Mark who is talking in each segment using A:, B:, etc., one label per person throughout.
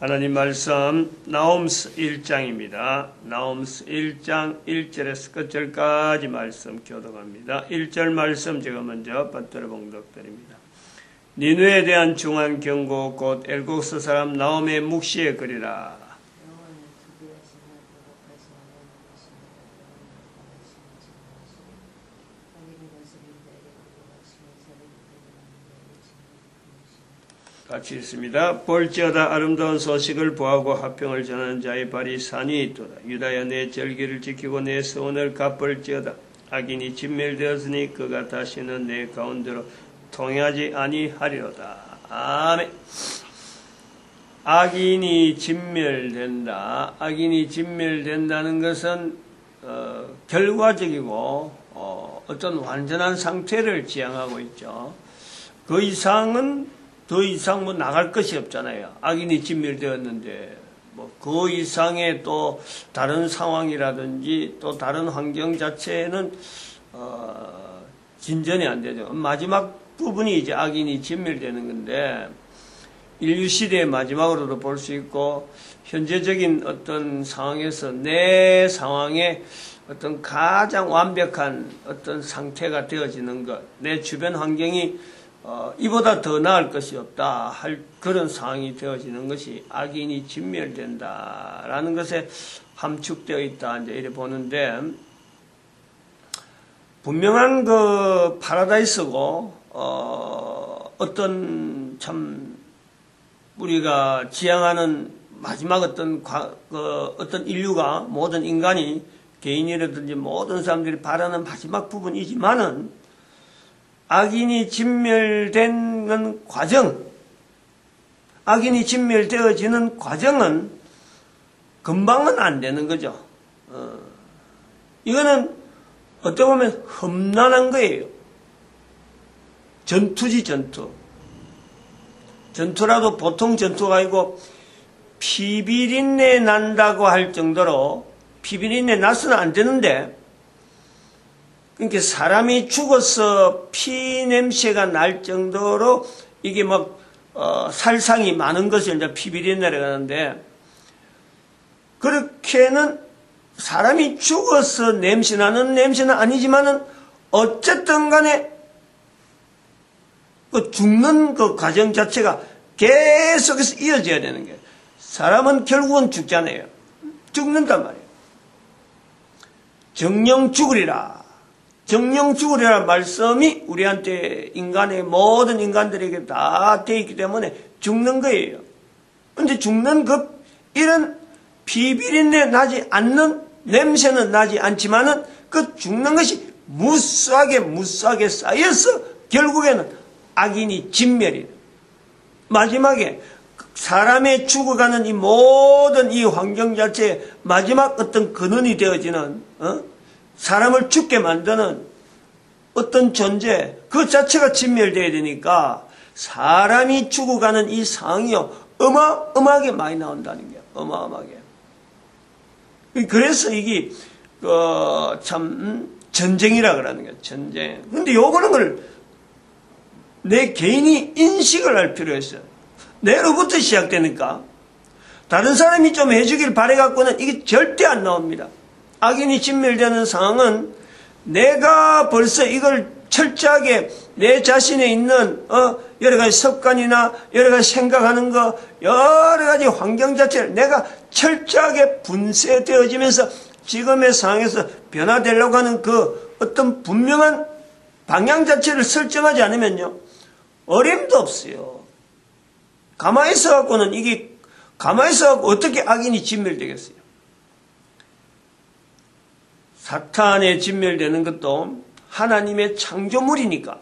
A: 하나님 말씀 나옴스 1장입니다. 나옴스 1장 1절에서 끝절까지 말씀 교독합니다. 1절 말씀 제가 먼저 받들어 봉독드립니다. 니누에 대한 중한 경고 곧 엘국스 사람 나옴의 묵시에 그리라.
B: 영원히 두려워하시며 도박하시며 내놓으시며 영원히 심지하시고 하늘의 것을 인자에게 공급하시며 자를 인자에게
A: 같이 있습니다. 볼지어다 아름다운 소식을 보하고 합평을 전하는 자의 발이 산이 있도다. 유다야 내 절기를 지키고 내 소원을 갚을지어다. 악인이 진멸되었으니 그가 다시는 내 가운데로 통하지 아니하리로다. 아멘. 악인이 진멸된다. 악인이 진멸된다는 것은 어, 결과적이고 어, 어떤 완전한 상태를 지향하고 있죠. 그 이상은 더 이상 뭐 나갈 것이 없잖아요. 악인이 진멸되었는데 뭐 그 이상의 또 다른 상황이라든지 또 다른 환경 자체는 어, 진전이 안 되죠. 마지막 부분이 이제 악인이 진멸되는 건데 인류 시대의 마지막으로도 볼 수 있고 현재적인 어떤 상황에서 내 상황에 어떤 가장 완벽한 어떤 상태가 되어지는 것, 내 주변 환경이 어, 이보다 더 나을 것이 없다 할 그런 상황이 되어지는 것이 악인이 진멸된다라는 것에 함축되어 있다 이제 이래 보는데 분명한 그 파라다이스고 어, 어떤 참 우리가 지향하는 마지막 어떤 과, 그 어떤 인류가 모든 인간이 개인이라든지 모든 사람들이 바라는 마지막 부분이지만은 악인이 진멸되는 과정, 악인이 진멸되어지는 과정은 금방은 안 되는 거죠. 어, 이거는 어떻게 보면 험난한 거예요. 전투지 전투. 전투라도 보통 전투가 아니고 피비린내 난다고 할 정도로 피비린내 나서는 안 되는데 그러니까 사람이 죽어서 피 냄새가 날 정도로 이게 막 어, 살상이 많은 것을 이제 피비린내라고 하는데 그렇게는 사람이 죽어서 냄새 나는 냄새는 아니지만은 어쨌든 간에 그 죽는 그 과정 자체가 계속해서 이어져야 되는 거예요. 사람은 결국은 죽잖아요. 죽는단 말이에요. 정령 죽으리라. 정령 죽으리라 말씀이 우리한테 인간의 모든 인간들에게 다 되어 있기 때문에 죽는 거예요. 근데 죽는 그 이런 비비린내 나지 않는 냄새는 나지 않지만은 그 죽는 것이 무수하게 무수하게 쌓여서 결국에는 악인이 진멸이 마지막에 사람의 죽어가는 이 모든 이 환경 자체에 마지막 어떤 근원이 되어지는 어? 사람을 죽게 만드는 어떤 존재 그 자체가 진멸되어야 되니까 사람이 죽어가는 이 상이요 어마어마하게 많이 나온다는 게 어마어마하게 그래서 이게 어, 참 음, 전쟁이라 그러는 거예요 전쟁 근데 요거는 걸 내 개인이 인식을 할 필요가 있어요. 내로부터 시작되니까 다른 사람이 좀 해주길 바래갖고는 이게 절대 안 나옵니다. 악인이 진멸되는 상황은 내가 벌써 이걸 철저하게 내 자신에 있는 어, 여러 가지 습관이나 여러 가지 생각하는 거 여러 가지 환경 자체를 내가 철저하게 분쇄되어지면서 지금의 상황에서 변화되려고 하는 그 어떤 분명한 방향 자체를 설정하지 않으면요 어림도 없어요. 가만히 있어 갖고는 이게 가만히 있어 갖고 어떻게 악인이 진멸되겠어요? 사탄에 진멸되는 것도 하나님의 창조물이니까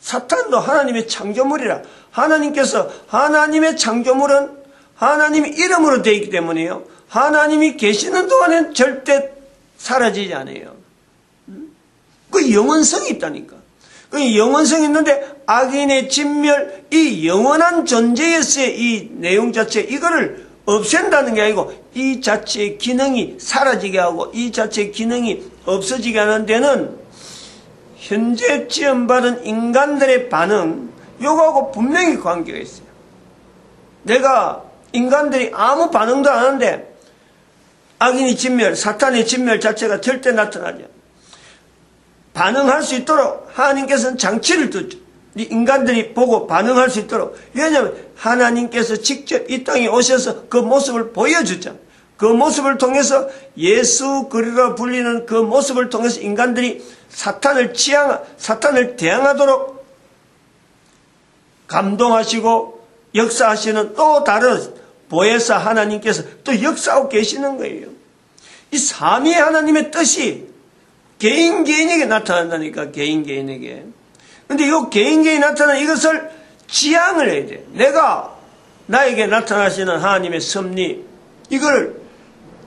A: 사탄도 하나님의 창조물이라 하나님께서 하나님의 창조물은 하나님의 이름으로 되어 있기 때문에요. 하나님이 계시는 동안엔 절대 사라지지 않아요. 그 영원성이 있다니까. 그 영원성이 있는데 악인의 진멸, 이 영원한 존재에서의 이 내용 자체, 이거를 없앤다는 게 아니고 이 자체의 기능이 사라지게 하고 이 자체의 기능이 없어지게 하는 데는 현재 지원받은 인간들의 반응, 요거하고 분명히 관계가 있어요. 내가 인간들이 아무 반응도 안 하는데 악인이 진멸, 사탄의 진멸 자체가 절대 나타나죠. 반응할 수 있도록 하나님께서는 장치를 뒀죠. 이 인간들이 보고 반응할 수 있도록. 왜냐하면 하나님께서 직접 이 땅에 오셔서 그 모습을 보여주죠. 그 모습을 통해서 예수 그리스도가 불리는 그 모습을 통해서 인간들이 사탄을 지향, 사탄을 대항하도록 감동하시고 역사하시는 또 다른 보혜사 하나님께서 또 역사하고 계시는 거예요. 이 삼위 하나님의 뜻이 개인 개인에게 나타난다니까 개인 개인에게. 근데 이 개인 개인 나타난 이것을 지향을 해야 돼. 내가 나에게 나타나시는 하나님의 섭리 이걸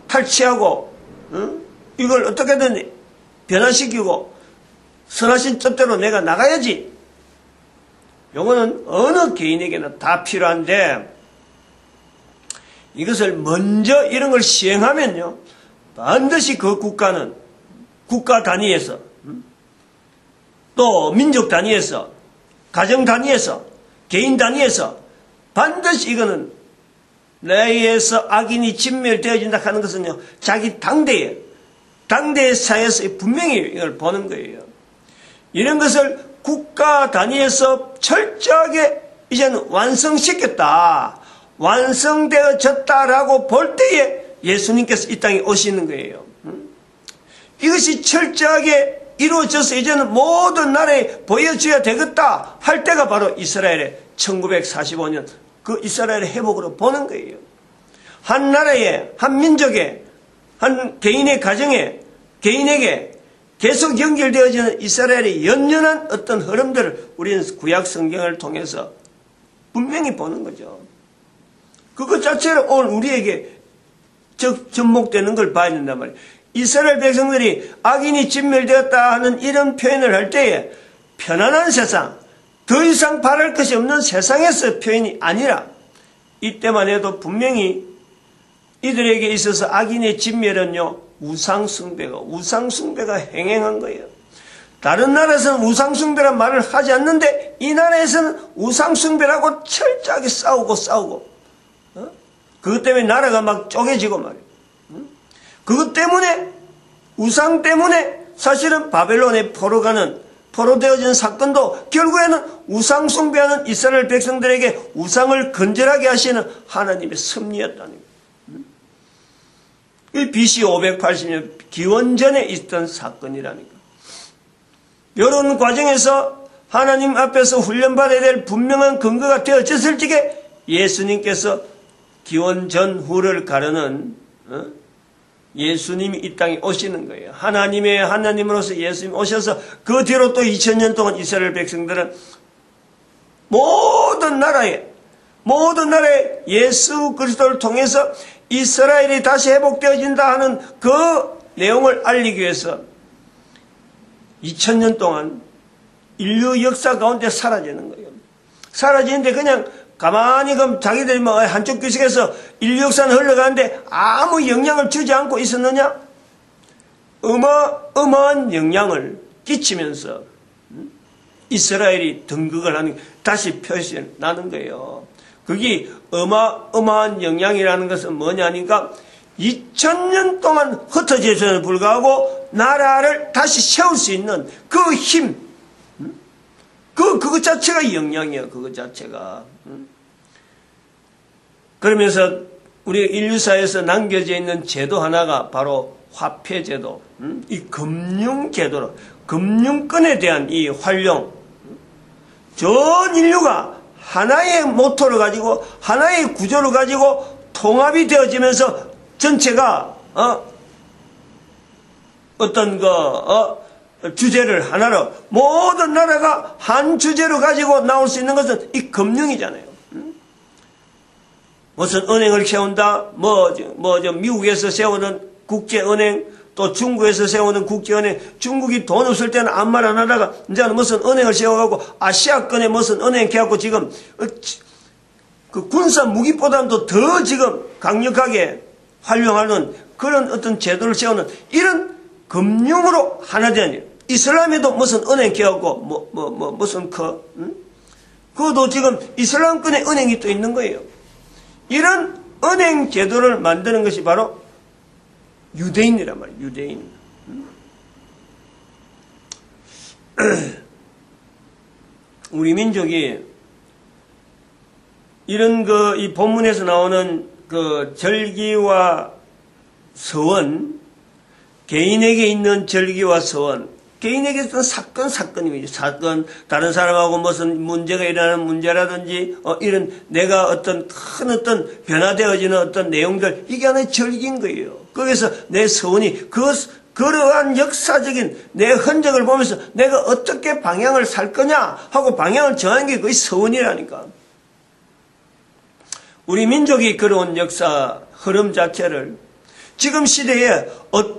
A: 탈취하고 응? 이걸 어떻게든 변화시키고 선하신 뜻대로 내가 나가야지. 요거는 어느 개인에게나 다 필요한데 이것을 먼저 이런 걸 시행하면요. 반드시 그 국가는 국가 단위에서 음? 또 민족 단위에서 가정 단위에서 개인 단위에서 반드시 이거는 내에서 악인이 진멸되어진다 하는 것은요. 자기 당대에 당대 사회에서 분명히 이걸 보는 거예요. 이런 것을 국가 단위에서 철저하게 이제는 완성시켰다. 완성되어졌다라고 볼 때에 예수님께서 이 땅에 오시는 거예요. 이것이 철저하게 이루어져서 이제는 모든 나라에 보여줘야 되겠다 할 때가 바로 이스라엘의 1945년 그 이스라엘의 회복으로 보는 거예요. 한 나라에, 한 민족에, 한 개인의 가정에, 개인에게 계속 연결되어지는 이스라엘의 연연한 어떤 흐름들을 우리는 구약 성경을 통해서 분명히 보는 거죠. 그것 자체를 오늘 우리에게 접목되는 걸 봐야 된단 말이에요. 이스라엘 백성들이 악인이 진멸되었다 하는 이런 표현을 할 때에 편안한 세상, 더 이상 바랄 것이 없는 세상에서 표현이 아니라 이때만 해도 분명히 이들에게 있어서 악인의 진멸은요, 우상숭배가, 우상숭배가 행행한 거예요. 다른 나라에서는 우상숭배란 말을 하지 않는데 이 나라에서는 우상숭배라고 철저하게 싸우고 싸우고 어? 그것 때문에 나라가 막 쪼개지고 말이에요. 그것 때문에 우상 때문에 사실은 바벨론에 포로가는 포로되어진 사건도 결국에는 우상 숭배하는 이스라엘 백성들에게 우상을 건절하게 하시는 하나님의 섭리였다는 거예요. 이 BC 580년 기원전에 있던 사건이라는 거예요. 이런 과정에서 하나님 앞에서 훈련받아야 될 분명한 근거가 되어졌을 적에 예수님께서 기원전 후를 가르는 어? 예수님이 이 땅에 오시는 거예요. 하나님의 하나님으로서 예수님 오셔서 그 뒤로 또 2000년 동안 이스라엘 백성들은 모든 나라에 모든 나라에 예수 그리스도를 통해서 이스라엘이 다시 회복되어진다 하는 그 내용을 알리기 위해서 2000년 동안 인류 역사 가운데 사라지는 거예요. 사라지는데 그냥 가만히 그럼 자기들이 뭐 한쪽 규식에서 인류 역사는 흘러가는데 아무 영향을 주지 않고 있었느냐? 어마어마한 영향을 끼치면서 음? 이스라엘이 등극을 하는 다시 표시 나는 거예요. 그게 어마어마한 영향이라는 것은 뭐냐니까 2000년 동안 흩어져서는 불구하고 나라를 다시 세울 수 있는 그 힘, 음? 그, 그것 자체가 영향이에요, 그것 자체가. 음? 그러면서 우리 인류사에서 남겨져 있는 제도 하나가 바로 화폐제도, 음? 이 금융제도로, 금융권에 대한 이 활용, 전 인류가 하나의 모토를 가지고, 하나의 구조를 가지고 통합이 되어지면서 전체가, 어, 어떤 그, 어, 주제를 하나로, 모든 나라가 한 주제로 가지고 나올 수 있는 것은 이 금융이잖아요. 무슨 은행을 세운다, 뭐, 뭐, 저 미국에서 세우는 국제은행, 또 중국에서 세우는 국제은행, 중국이 돈 없을 때는 아무 말 안 하다가, 이제는 무슨 은행을 세워갖고, 아시아권에 무슨 은행 개갖고 지금, 어, 그 군사 무기보다도 더 지금 강력하게 활용하는 그런 어떤 제도를 세우는 이런 금융으로 하나 되는 이슬람에도 무슨 은행 개갖고, 뭐, 뭐, 뭐, 무슨 그, 응? 그것도 지금 이슬람권의 은행이 또 있는 거예요. 이런 은행 제도를 만드는 것이 바로 유대인이란 말이에요. 유대인. 우리 민족이 이런 그 이 본문에서 나오는 그 절기와 서원 개인에게 있는 절기와 서원 개인에게 있는 사건 사건이죠. 사건 다른 사람하고 무슨 문제가 일어나는 문제라든지 어, 이런 내가 어떤 큰 어떤 변화되어지는 어떤 내용들 이게 하나의 절기인 거예요. 거기서 내 서원이 그 그러한 역사적인 내 흔적을 보면서 내가 어떻게 방향을 살 거냐 하고 방향을 정하는 게 그게 서원이라니까. 우리 민족이 걸어온 역사 흐름 자체를 지금 시대에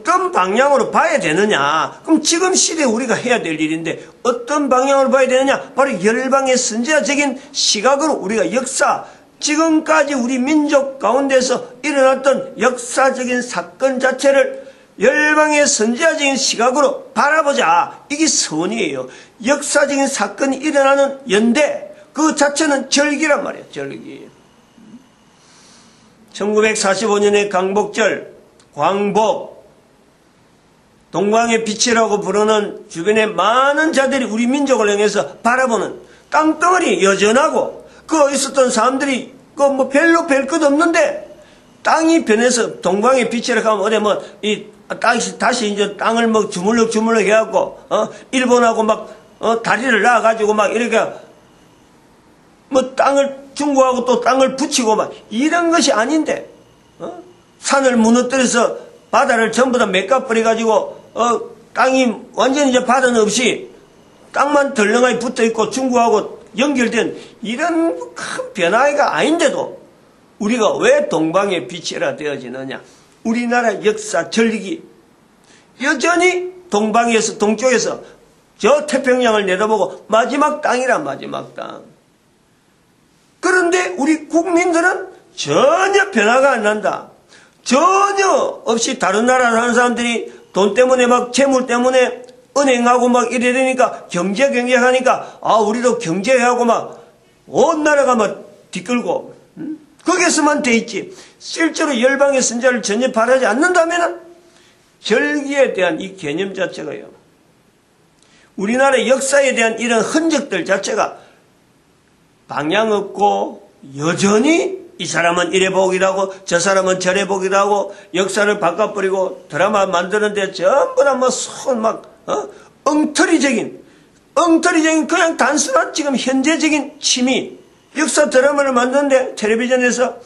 A: 어떤 방향으로 봐야 되느냐? 그럼 지금 시대에 우리가 해야 될 일인데 어떤 방향으로 봐야 되느냐? 바로 열방의 선지자적인 시각으로 우리가 역사, 지금까지 우리 민족 가운데서 일어났던 역사적인 사건 자체를 열방의 선지자적인 시각으로 바라보자. 이게 선이에요. 역사적인 사건이 일어나는 연대, 그 자체는 절기란 말이에요. 절기. 1945년의 강복절, 광복, 동광의 빛이라고 부르는 주변의 많은 자들이 우리 민족을 향해서 바라보는 땅덩어리 여전하고 그 있었던 사람들이 그 뭐 별로 별 것 없는데 땅이 변해서 동광의 빛이라고 하면 어디 뭐이 다시 다시 이제 땅을 뭐 주물럭 주물럭 해갖고 어 일본하고 막 어, 다리를 놔가지고 막 이렇게 뭐 땅을 중국하고 또 땅을 붙이고 막 이런 것이 아닌데 어? 산을 무너뜨려서 바다를 전부 다 메꿔버려 가지고 어, 땅이 완전히 이제 바다는 없이 땅만 덜렁하게 붙어 있고 중국하고 연결된 이런 큰 변화가 아닌데도 우리가 왜 동방의 빛이라 되어지느냐? 우리나라 역사 전력이 여전히 동방에서 동쪽에서 저 태평양을 내다보고 마지막 땅이란 마지막 땅. 그런데 우리 국민들은 전혀 변화가 안 난다. 전혀 없이 다른 나라 사는 사람들이 돈 때문에 막 재물 때문에 은행하고 막 이래 되니까 경제 경제 하니까 아 우리도 경제하고 막 온 나라가 막 뒤끌고 음? 거기에서만 돼 있지 실제로 열방의 선자를 전혀 바라지 않는다면 절기에 대한 이 개념 자체가요 우리나라 역사에 대한 이런 흔적들 자체가 방향 없고 여전히 이 사람은 이래 보기도 하고 저 사람은 저래 보기도 하고 역사를 바꿔버리고 드라마 만드는데 전부 다 뭐 손막 어? 엉터리적인 엉터리적인 그냥 단순한 지금 현재적인 취미 역사 드라마를 만드는데 텔레비전에서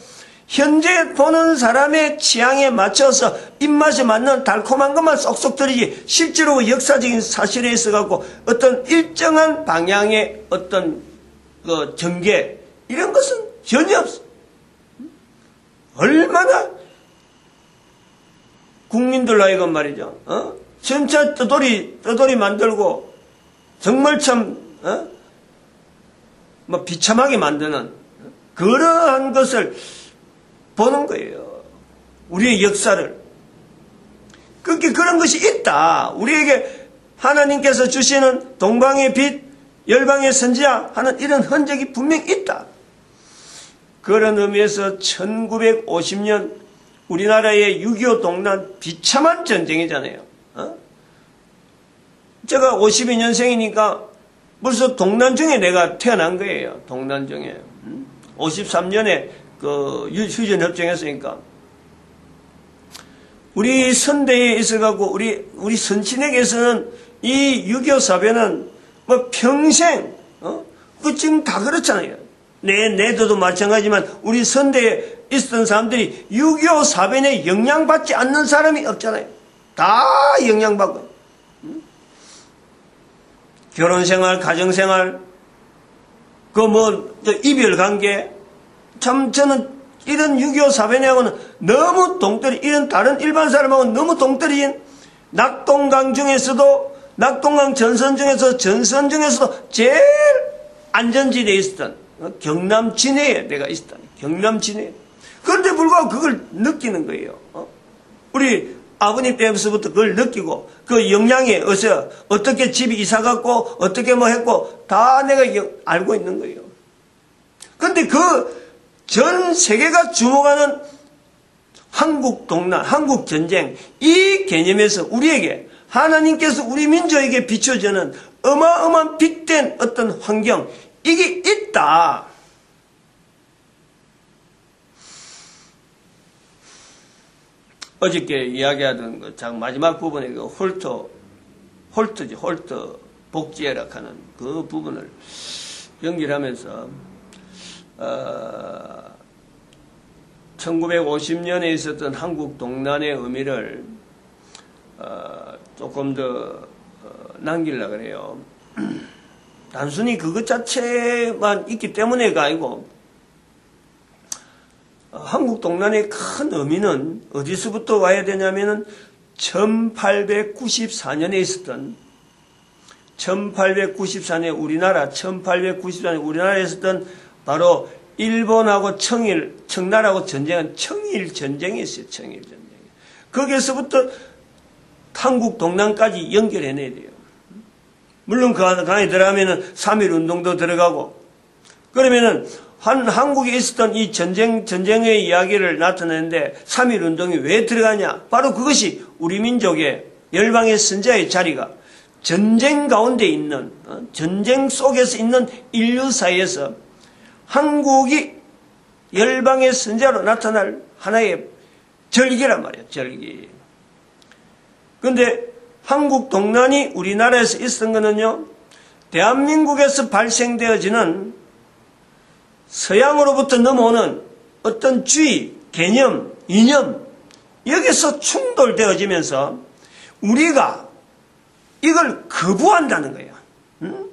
A: 현재 보는 사람의 취향에 맞춰서 입맛에 맞는 달콤한 것만 쏙쏙 들이지 실제로 역사적인 사실에 있어 갖고 어떤 일정한 방향의 어떤 그 전개 이런 것은 전혀 없어. 얼마나 국민들 하여금 말이죠. 어? 전차 떠돌이 떠돌이 만들고 정말 참 어? 뭐 비참하게 만드는 그러한 것을 보는 거예요. 우리의 역사를. 그렇게 그런 것이 있다. 우리에게 하나님께서 주시는 동방의 빛, 열방의 선지자 하는 이런 흔적이 분명히 있다. 그런 의미에서 1950년 우리나라의 6.25 동란 비참한 전쟁이잖아요. 어? 제가 52년생이니까 벌써 동란 중에 내가 태어난 거예요. 동란 중에. 53년에 그 휴전 협정했으니까. 우리 선대에 있어갖고 우리, 우리 선친에게서는 이 6.25 사변은 뭐 평생, 어? 그 지금 다 그렇잖아요. 내, 내도도 마찬가지지만 우리 선대에 있었던 사람들이 6.25 사변에 영향받지 않는 사람이 없잖아요. 다 영향받고. 결혼생활, 가정생활, 그 뭐, 이별관계. 참 저는 이런 6.25 사변하고는 너무 동떨이, 이런 다른 일반 사람하고는 너무 동떨이인 낙동강 중에서도, 낙동강 전선 중에서, 전선 중에서도 제일 안전지대에 있었던 어, 경남 진해에 내가 있었다. 경남 진해. 그런데 불구하고 그걸 느끼는 거예요. 어? 우리 아버님 때부터 그걸 느끼고 그 영향에 어서 어떻게 집이 이사 갔고 어떻게 뭐 했고 다 내가 알고 있는 거예요. 근데 그 전 세계가 주목하는 한국 동란, 한국 전쟁 이 개념에서 우리에게 하나님께서 우리 민족에게 비춰주는 어마어마한 빛된 어떤 환경 이게 있다. 어저께 이야기하던 그장 마지막 부분에 그 홀터 홀트지 홀트 복지회라 하는 그 부분을 연결하면서 어, 1950년에 있었던 한국 동란의 의미를 어, 조금 더 어, 남기려 그래요. 단순히 그것 자체만 있기 때문에가 아니고 어, 한국 동란의 큰 의미는 어디서부터 와야 되냐면은 1894년에 있었던 1894년 우리나라 1894년 우리나라에 있었던 바로 일본하고 청일 청나라하고 전쟁은 청일 전쟁이 있어요. 청일 전쟁. 거기에서부터 한국 동남까지 연결해내야 돼요. 물론 그 안에 들어가면은 3.1 운동도 들어가고 그러면은 한 한국에 있었던 이 전쟁 전쟁의 이야기를 나타내는데 3.1 운동이 왜 들어가냐? 바로 그것이 우리 민족의 열방의 선자의 자리가 전쟁 가운데 있는 어, 전쟁 속에서 있는 인류 사이에서 한국이 열방의 선자로 나타날 하나의 절기란 말이에요. 절기. 근데 한국 동란이 우리나라에서 있었던 거는요. 대한민국에서 발생되어지는 서양으로부터 넘어오는 어떤 주의, 개념, 이념 여기서 충돌되어지면서 우리가 이걸 거부한다는 거예요. 응?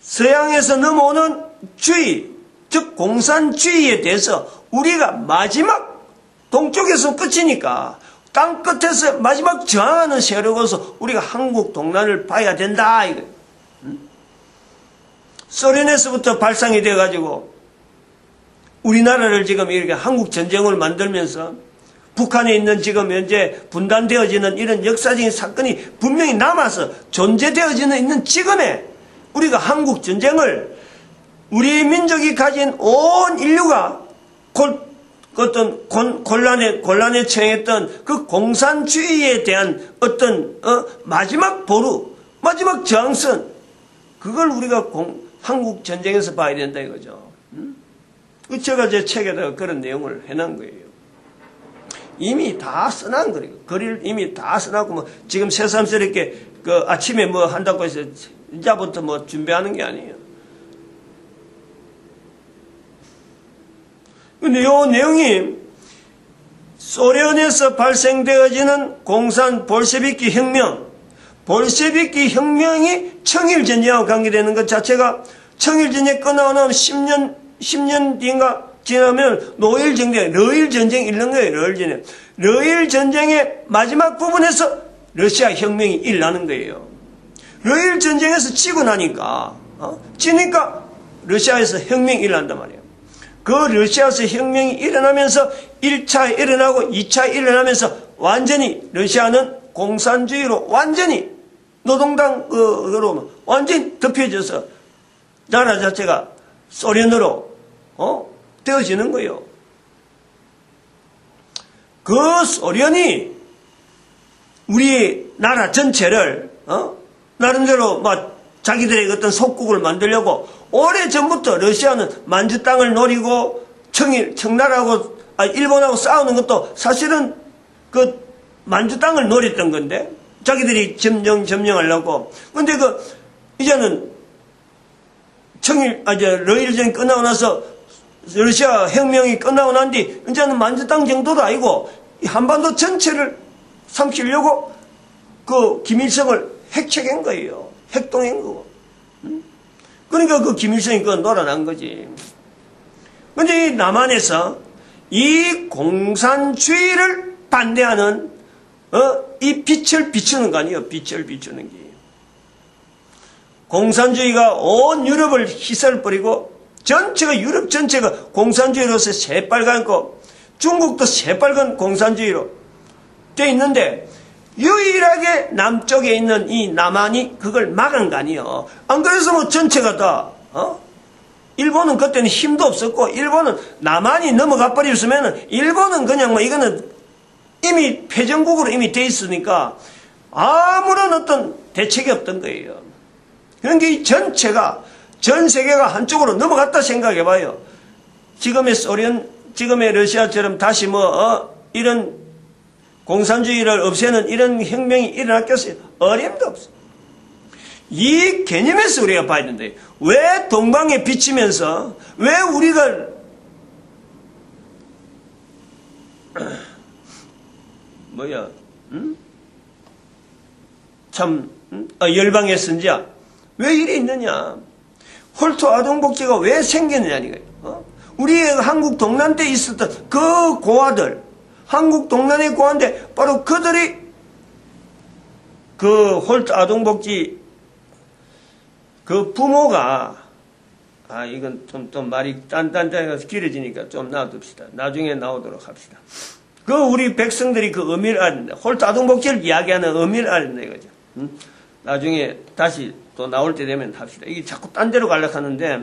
A: 서양에서 넘어오는 주의, 즉 공산주의에 대해서 우리가 마지막 동쪽에서 끝이니까 땅 끝에서 마지막 저항하는 세력으로서 우리가 한국 동란을 봐야 된다 이거. 소련에서부터 발상이 돼가지고 우리나라를 지금 이렇게 한국 전쟁을 만들면서 북한에 있는 지금 현재 분단되어지는 이런 역사적인 사건이 분명히 남아서 존재되어지는 있는 지금에 우리가 한국 전쟁을 우리 민족이 가진 온 인류가 골, 어떤 곤, 곤란에 곤란에 처했던 그 공산주의에 대한 어떤 어, 마지막 보루, 마지막 저항선 그걸 우리가 공, 한국 전쟁에서 봐야 된다 이거죠. 음? 제가 제 책에다가 그런 내용을 해놓은 거예요. 이미 다 써놓은 거예요. 글을 이미 다 써놨고, 뭐, 지금 새삼스럽게 그 아침에 뭐 한다고 해서 이제부터 뭐 준비하는 게 아니에요. 근데 요 내용이 소련에서 발생되어지는 공산 볼셰비키 혁명, 볼셰비키 혁명이 청일전쟁하고 관계되는 것 자체가 청일전쟁 끝나고 나면 10년, 10년 뒤인가 지나면 노일전쟁, 러일전쟁 이런 거예요, 러일전쟁. 러일전쟁의 마지막 부분에서 러시아 혁명이 일어나는 거예요. 러일전쟁에서 지고 나니까, 어? 지니까 러시아에서 혁명이 일어난단 말이에요. 그 러시아에서 혁명이 일어나면서 1차 일어나고 2차 일어나면서 완전히 러시아는 공산주의로 완전히 노동당으로 완전히 덮여져서 나라 자체가 소련으로 어? 되어지는 거예요. 그 소련이 우리 나라 전체를 어? 나름대로 막 자기들의 어떤 속국을 만들려고 오래 전부터 러시아는 만주 땅을 노리고 청일 청나라하고 아, 일본하고 싸우는 것도 사실은 그 만주 땅을 노렸던 건데 자기들이 점령 점령하려고 근데 그 이제는 청일 아 이제 러일전이 끝나고 나서 러시아 혁명이 끝나고 난 뒤 이제는 만주 땅 정도도 아니고 한반도 전체를 삼키려고 그 김일성을 핵책한 거예요. 핵동한 거고. 그러니까 그 김일성이 그거 놀아난 거지. 근데 이 남한에서 이 공산주의를 반대하는 어? 이 빛을 비추는 거 아니에요. 빛을 비추는 게. 공산주의가 온 유럽을 희설 버리고 전체가 유럽 전체가 공산주의로서 새빨갛고 중국도 새빨간 공산주의로 돼 있는데 유일하게 남쪽에 있는 이 남한이 그걸 막은 거 아니에요. 안뭐 전체가 다 어? 일본은 그때는 힘도 없었고 일본은 남한이 넘어가 버렸으면은 일본은 그냥 뭐 이거는 이미 패전국으로 이미 돼 있으니까 아무런 어떤 대책이 없던 거예요. 그러니까 이 전체가 전 세계가 한쪽으로 넘어갔다 생각해 봐요. 지금의 소련, 지금의 러시아처럼 다시 뭐 어, 이런 공산주의를 없애는 이런 혁명이 일어났겠어요? 어림도 없어. 이 개념에서 우리가 봐야 된다. 왜 동방에 비치면서 왜 우리가 뭐야, 음? 참 음? 아, 열방의 선지야 왜 이래 있느냐? 홀토 아동복지가 왜 생겼느냐 이거예요. 어? 우리 한국 동란 때 있었던 그 고아들, 한국 동란의 고아인데 바로 그들이 그 홀토 아동복지 그 부모가 아 이건 좀또 말이 딴딴딴해서 길어지니까 좀 놔둡시다. 나중에 나오도록 합시다. 그 우리 백성들이 그 의미를 알는데 홀토 아동복지를 이야기하는 의미를 알는다 이거죠. 응? 나중에 다시 또 나올 때 되면 합시다. 이게 자꾸 딴 데로 가려고 하는데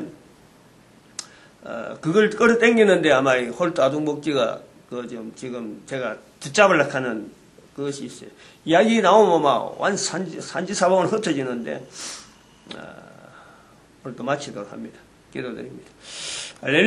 A: 어, 그걸 끌어당기는데 아마 이 홀토 아동복지가 그좀 지금 제가 붙잡으려고 하는 그것이 있어요. 이야기 나오면 막 완 산지, 산지사방을 흩어지는데 어, 오늘 또 마치도록 합니다. 기도드립니다.